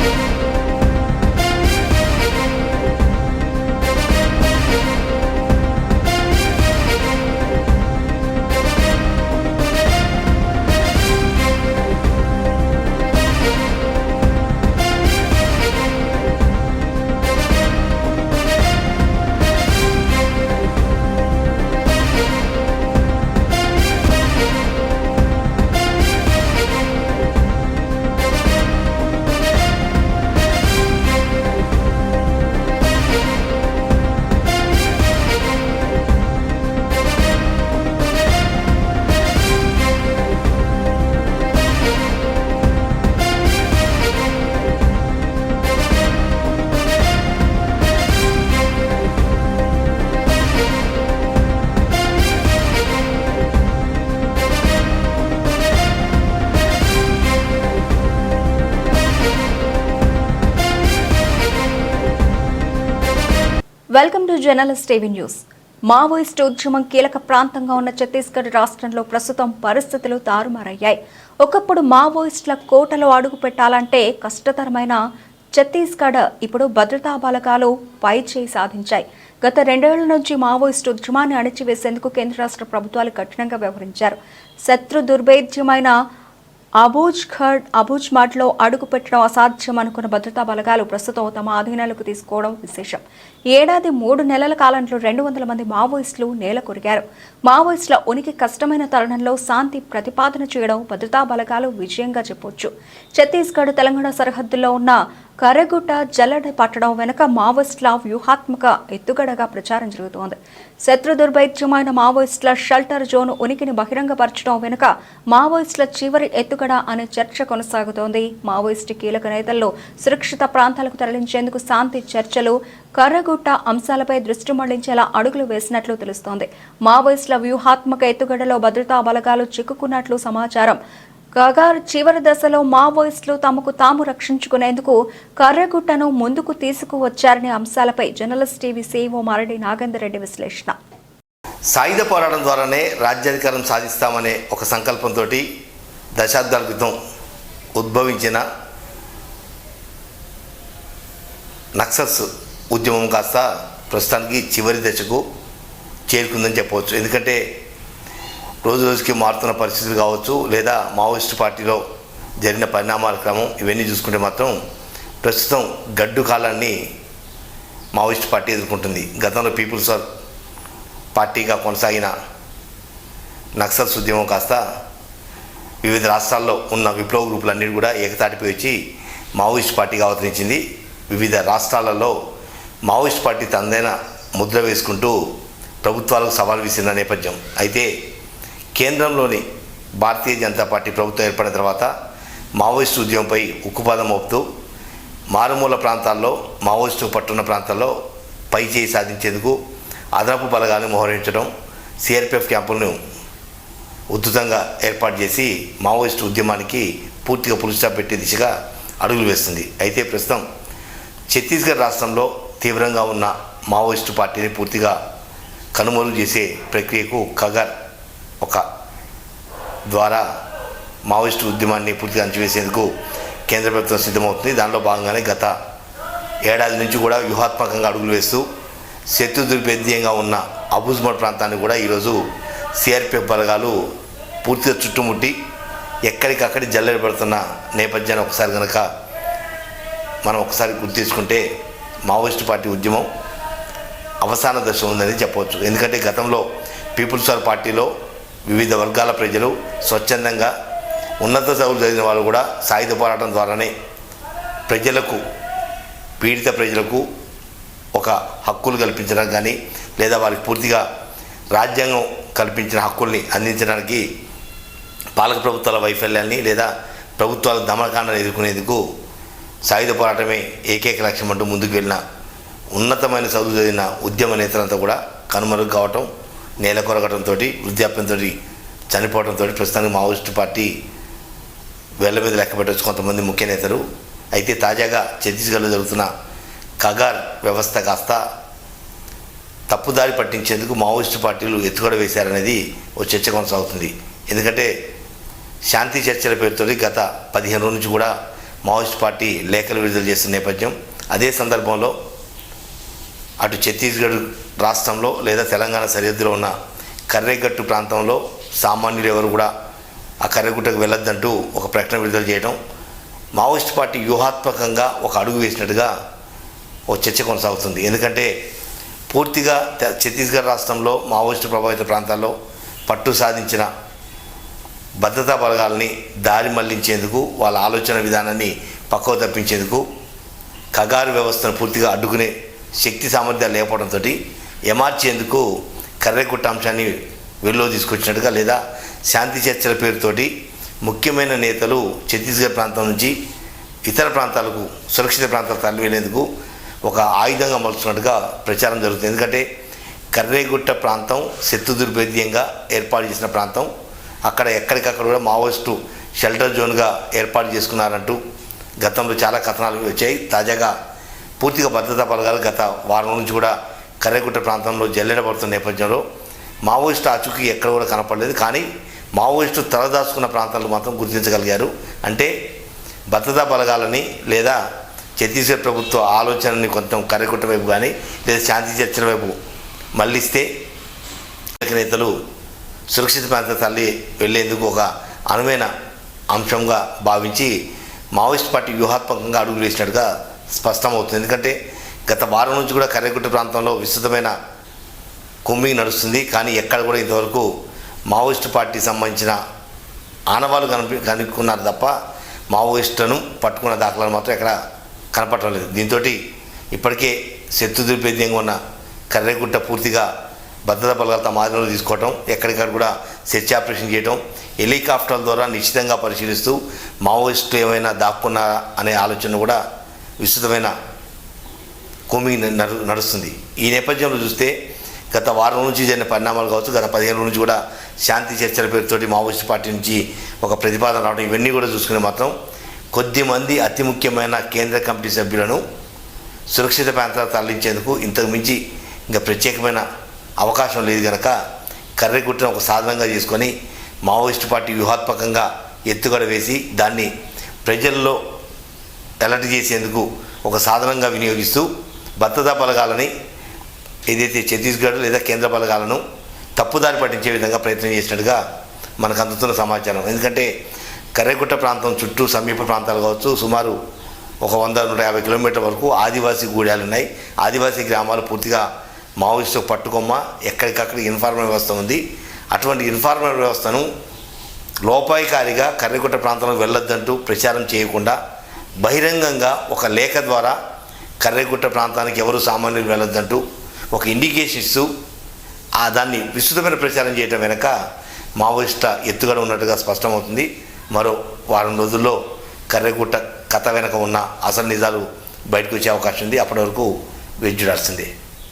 Музика welcome to journalist TV news. Maoist ఉద్యమం కీలక ప్రాంతంగా ఉన్న ఛత్తీస్గఢ్ రాష్ట్రంలో ప్రస్తుతం పరిస్థితులు తారుమారయ్యాయి. ఒకప్పుడు మావోయిస్టుల కోటలో అడుగు పెట్టాలంటే కష్టతరమైన ఛత్తీస్గఢ్ ఇప్పుడు భద్రతా బలగాలు పై చేయి సాధించాయి. గత రెండేళ్ళ నుంచి మావోయిస్టు ఉద్యమాన్ని అణిచివేసేందుకు కేంద్ర రాష్ట్ర ప్రభుత్వాలు కఠినంగా వ్యవహరించారు. శత్రు దుర్భేద్యమైన అబూజ్ఘడ్ అబూజ్ మాట్లో అడుగు పెట్టడం అసాధ్యం అనుకున్న భద్రతా బలగాలు ప్రస్తుతం తమ ఆధీనాలకు తీసుకోవడం విశేషం. ఏడాది మూడు నెలల కాలంలో రెండు వందల మంది మావోయిస్టులు నేల కొరిగారు. మావోయిస్టుల ఉనికి కష్టమైన తరుణంలో శాంతి ప్రతిపాదన చేయడం భద్రతా బలగాలు విజయంగా చెప్పొచ్చు. ఛత్తీస్గఢ్ తెలంగాణ సరిహద్దుల్లో ఉన్న కరగుట జల్లడ పట్టడం వెనుక మావోయిస్టుల వ్యూహాత్మక ఎత్తుగడగా ప్రచారం జరుగుతోంది. శత్రు దుర్భైత్యమైన మావోయిస్టుల షెల్టర్ జోన్ ఉనికిని బహిరంగపరచడం వెనుక మావోయిస్టుల చివరి ఎత్తుగడ అనే చర్చ కొనసాగుతోంది. మావోయిస్టు కీలక నేతల్లో సురక్షిత ప్రాంతాలకు తరలించేందుకు శాంతి చర్చలు కరగు కర్రగుట్ట అంశాలపై దృష్టి మళ్ళించేలా అడుగులు వేసినట్లు తెలుస్తోంది. మావోయిస్టుల వ్యూహాత్మక ఎత్తుగడలో భద్రతా బలగాలు చిక్కుకున్నట్లు సమాచారం. కాగా చివరి దశలో మావోయిస్టులు తమకు తాము రక్షించుకునేందుకు కర్రగుట్టను ముందుకు తీసుకువచ్చారనే అంశాలపై journalist TV CEO Maradi Nagender Reddy విశ్లేషణ. సాయుధ పోరాటం ద్వారానే రాజ్యాధికారం సాధిస్తామనే ఒక సంకల్పంతో దశాబ్దాల క్రితం ఉద్భవించిన నక్సల్స్ ఉద్యమం కాస్త ప్రస్తుతానికి చివరి దశకు చేరుకుందని చెప్పవచ్చు. ఎందుకంటే రోజు రోజుకి మారుతున్న పరిస్థితులు కావచ్చు లేదా మావోయిస్టు పార్టీలో జరిగిన పరిణామాల క్రమం ఇవన్నీ చూసుకుంటే మాత్రం ప్రస్తుతం గడ్డు కాలాన్ని మావోయిస్ట్ పార్టీ ఎదుర్కొంటుంది. గతంలో పీపుల్స్ ఆర్ పార్టీగా కొనసాగిన నక్సల్స్ ఉద్యమం కాస్త వివిధ రాష్ట్రాల్లో ఉన్న విప్లవ గ్రూపులన్నీ కూడా ఏకతాటిపై వచ్చి మావోయిస్ట్ పార్టీగా అవతరించింది వివిధ రాష్ట్రాలలో మావోయిస్ట్ పార్టీ తనదైన ముద్ర వేసుకుంటూ ప్రభుత్వాలకు సవాల్ విసిరిన నేపథ్యం. అయితే కేంద్రంలోని భారతీయ జనతా పార్టీ ప్రభుత్వం ఏర్పడిన తర్వాత మావోయిస్టు ఉద్యమంపై ఉక్కుపాదం మోపుతూ మారుమూల ప్రాంతాల్లో మావోయిస్టు పట్టున్న ప్రాంతాల్లో పై చేయి సాధించేందుకు అదనపు బలగాన్ని మోహరించడం సిఆర్పిఎఫ్ క్యాంపులను ఉద్ధృతంగా ఏర్పాటు చేసి మావోయిస్టు ఉద్యమానికి పూర్తిగా పురుషా పెట్టే దిశగా అడుగులు వేస్తుంది. అయితే ప్రస్తుతం ఛత్తీస్గఢ్ రాష్ట్రంలో తీవ్రంగా ఉన్న మావోయిస్టు పార్టీని పూర్తిగా కనుమరుగు చేసే ప్రక్రియకు కగర్ ఒక ద్వారా మావోయిస్టు ఉద్యమాన్ని పూర్తిగా అంచివేసేందుకు కేంద్ర ప్రభుత్వం సిద్ధమవుతుంది. దానిలో భాగంగానే గత ఏడాది నుంచి కూడా వ్యూహాత్మకంగా అడుగులు వేస్తూ శత్రు దుర్భేద్యంగా ఉన్న అబుజ్మడ్ ప్రాంతాన్ని కూడా ఈరోజు సిఆర్పిఎఫ్ బలగాలు పూర్తిగా చుట్టుముట్టి ఎక్కడికక్కడి జల్లెడబడుతున్న నేపథ్యాన్ని ఒకసారి కనుక మనం ఒకసారి గుర్తు తీసుకుంటే మావోయిస్టు పార్టీ ఉద్యమం అవసాన దశ ఉందని చెప్పవచ్చు. ఎందుకంటే గతంలో పీపుల్స్ ఆర్ పార్టీలో వివిధ వర్గాల ప్రజలు స్వచ్ఛందంగా ఉన్నత చదువులు చదివిన వాళ్ళు కూడా సాయుధ పోరాటం ద్వారానే ప్రజలకు పీడిత ప్రజలకు ఒక హక్కులు కల్పించడం కానీ లేదా వారికి పూర్తిగా రాజ్యాంగం కల్పించిన హక్కుల్ని అందించడానికి పాలక ప్రభుత్వాల వైఫల్యాన్ని లేదా ప్రభుత్వాల దమనకాండను ఎదుర్కొనేందుకు సాయుధ పోరాటమే ఏకైక లక్ష్యం అంటూ ముందుకు వెళ్ళిన ఉన్నతమైన చదువు చదివిన ఉద్యమ నేతలంతా కూడా కనుమరుగు కావటం నేల కొరగటంతో వృద్ధాప్యంతో చనిపోవడంతో ప్రస్తుతానికి మావోయిస్టు పార్టీ వేళ్ళ మీద లెక్క పెట్టవచ్చు కొంతమంది ముఖ్య నేతలు. అయితే తాజాగా ఛత్తీస్గఢ్లో జరుగుతున్న కగార్ వ్యవస్థ కాస్త తప్పుదారి పట్టించేందుకు మావోయిస్టు పార్టీలు ఎత్తుగడ వేశారనేది ఓ చర్చ కొనసాగుతుంది. ఎందుకంటే శాంతి చర్చల పేరుతో గత పదిహేను రోజుల నుంచి కూడా మావోయిస్ట్ పార్టీ లేఖలు విడుదల చేసిన నేపథ్యం అదే సందర్భంలో అటు ఛత్తీస్గఢ్ రాష్ట్రంలో లేదా తెలంగాణ సరిహద్దులో ఉన్న కర్రేగట్టు ప్రాంతంలో సామాన్యులు ఎవరు కూడా ఆ కర్రెగుట్టకు వెళ్ళొద్దంటూ ఒక ప్రకటన విడుదల చేయడం మావోయిస్ట్ పార్టీ వ్యూహాత్మకంగా ఒక అడుగు వేసినట్టుగా ఓ చర్చ కొనసాగుతుంది. ఎందుకంటే పూర్తిగా ఛత్తీస్గఢ్ రాష్ట్రంలో మావోయిస్టు ప్రభావిత ప్రాంతాల్లో పట్టు సాధించిన భద్రతా బలగాలని దారి మళ్ళించేందుకు వాళ్ళ ఆలోచన విధానాన్ని పక్కవ తప్పించేందుకు కగారు వ్యవస్థను పూర్తిగా అడ్డుకునే శక్తి సామర్థ్యాలు లేకపోవడంతో ఎమార్చేందుకు కర్రెకుట్ట అంశాన్ని వెల్లో తీసుకొచ్చినట్టుగా లేదా శాంతి చర్చల పేరుతోటి ముఖ్యమైన నేతలు ఛత్తీస్గఢ్ ప్రాంతం నుంచి ఇతర ప్రాంతాలకు సురక్షిత ప్రాంతాలకు తరలివేలేందుకు ఒక ఆయుధంగా మలుచున్నట్టుగా ప్రచారం జరుగుతుంది. ఎందుకంటే కర్రేగుట్ట ప్రాంతం శత్రు దుర్భేద్యంగా ఏర్పాటు చేసిన ప్రాంతం అక్కడ ఎక్కడికక్కడ కూడా మావోయిస్టు షెల్టర్ జోన్గా ఏర్పాటు చేసుకున్నారంటూ గతంలో చాలా కథనాలు వచ్చాయి. తాజాగా పూర్తిగా భద్రతా బలగాలు గత వారం నుంచి కూడా కర్రగుట్ట ప్రాంతంలో జల్లెడబడుతున్న నేపథ్యంలో మావోయిస్టు ఆచూకీ ఎక్కడ కూడా కనపడలేదు. కానీ మావోయిస్టు తలదాచుకున్న ప్రాంతాలు మాత్రం గుర్తించగలిగారు. అంటే భద్రతా బలగాలని లేదా ఛత్తీస్గఢ్ ప్రభుత్వ ఆలోచనని కొంచెం కర్రగుట్ట వైపు కానీ లేదా శాంతి చర్చల వైపు మళ్ళిస్తే నేతలు సురక్షిత ప్రాంత తల్లి వెళ్ళేందుకు ఒక అనువైన అంశంగా భావించి మావోయిస్ట్ పార్టీ వ్యూహాత్మకంగా అడుగులు వేసినట్టుగా స్పష్టమవుతుంది. ఎందుకంటే గత వారం నుంచి కూడా కర్రెగుట్ట ప్రాంతంలో విస్తృతమైన కుమ్మింగ్ నడుస్తుంది. కానీ ఎక్కడ కూడా ఇంతవరకు మావోయిస్ట్ పార్టీకి సంబంధించిన ఆనవాళ్ళు కనిపి కనుక్కున్నారు తప్ప మావోయిస్టులను పట్టుకున్న దాఖలాలు మాత్రం ఎక్కడ కనపడటం లేదు. దీంతో ఇప్పటికే శత్రు దుర్భేద్యంగా ఉన్న కర్రెగుట్ట పూర్తిగా భద్రతా బలగాలతో మాదిరిలో తీసుకోవటం ఎక్కడికక్కడ కూడా సెర్చ్ ఆపరేషన్ చేయటం హెలికాప్టర్ల ద్వారా నిశ్చితంగా పరిశీలిస్తూ మావోయిస్టు ఏమైనా దాక్కున్నా అనే ఆలోచన కూడా విస్తృతమైన కూమింగ్ నడు నడుస్తుంది. ఈ నేపథ్యంలో చూస్తే గత వారం నుంచి జరిగిన పరిణామాలు కావచ్చు గత పదిహేను రోజుల నుంచి కూడా శాంతి చర్చల పేరుతోటి మావోయిస్ట్ పార్టీ నుంచి ఒక ప్రతిపాదన రావడం ఇవన్నీ కూడా చూసుకునే మాత్రం కొద్దిమంది అతి ముఖ్యమైన కేంద్ర కమిటీ సభ్యులను సురక్షిత ప్రాంతాలకు తరలించేందుకు ఇంతకు మించి ఇంకా ప్రత్యేకమైన అవకాశం లేదు కనుక కర్రెగుట్టను ఒక సాధనంగా చేసుకొని మావోయిస్ట్ పార్టీ వ్యూహాత్మకంగా ఎత్తుగడ వేసి దాన్ని ప్రజల్లో అలర్ట్ చేసేందుకు ఒక సాధనంగా వినియోగిస్తూ భద్రతా బలగాలని ఏదైతే ఛత్తీస్గఢ్ లేదా కేంద్ర బలగాలను తప్పుదారి పట్టించే విధంగా ప్రయత్నం చేసినట్టుగా మనకు అందుతున్న సమాచారం. ఎందుకంటే కర్రెగుట్ట ప్రాంతం చుట్టూ సమీప ప్రాంతాలు కావచ్చు సుమారు ఒక వంద నూట యాభై కిలోమీటర్ల వరకు ఆదివాసీ గూడాలు ఉన్నాయి ఆదివాసీ గ్రామాలు పూర్తిగా మావోయిస్టు పట్టుకొమ్మ ఎక్కడికక్కడ ఇన్ఫార్మల్ వ్యవస్థ ఉంది. అటువంటి ఇన్ఫార్మల్ వ్యవస్థను లోపాయికారిగా కర్రెగుట్ట ప్రాంతంలో వెళ్ళొద్దంటూ ప్రచారం చేయకుండా బహిరంగంగా ఒక లేఖ ద్వారా కర్రెగుట్ట ప్రాంతానికి ఎవరు సామాన్యులు వెళ్ళొద్దంటూ ఒక ఇండికేషన్ ఇస్తూ ఆ దాన్ని విస్తృతమైన ప్రచారం చేయటం వెనక మావోయిస్ట ఎత్తుగడ ఉన్నట్టుగా స్పష్టమవుతుంది. మరో వారం రోజుల్లో కర్రెగుట్ట కథ వెనక ఉన్న అసలు నిజాలు బయటకు వచ్చే అవకాశం ఉంది. అప్పటి వరకు వెజ్జుడాల్సిందే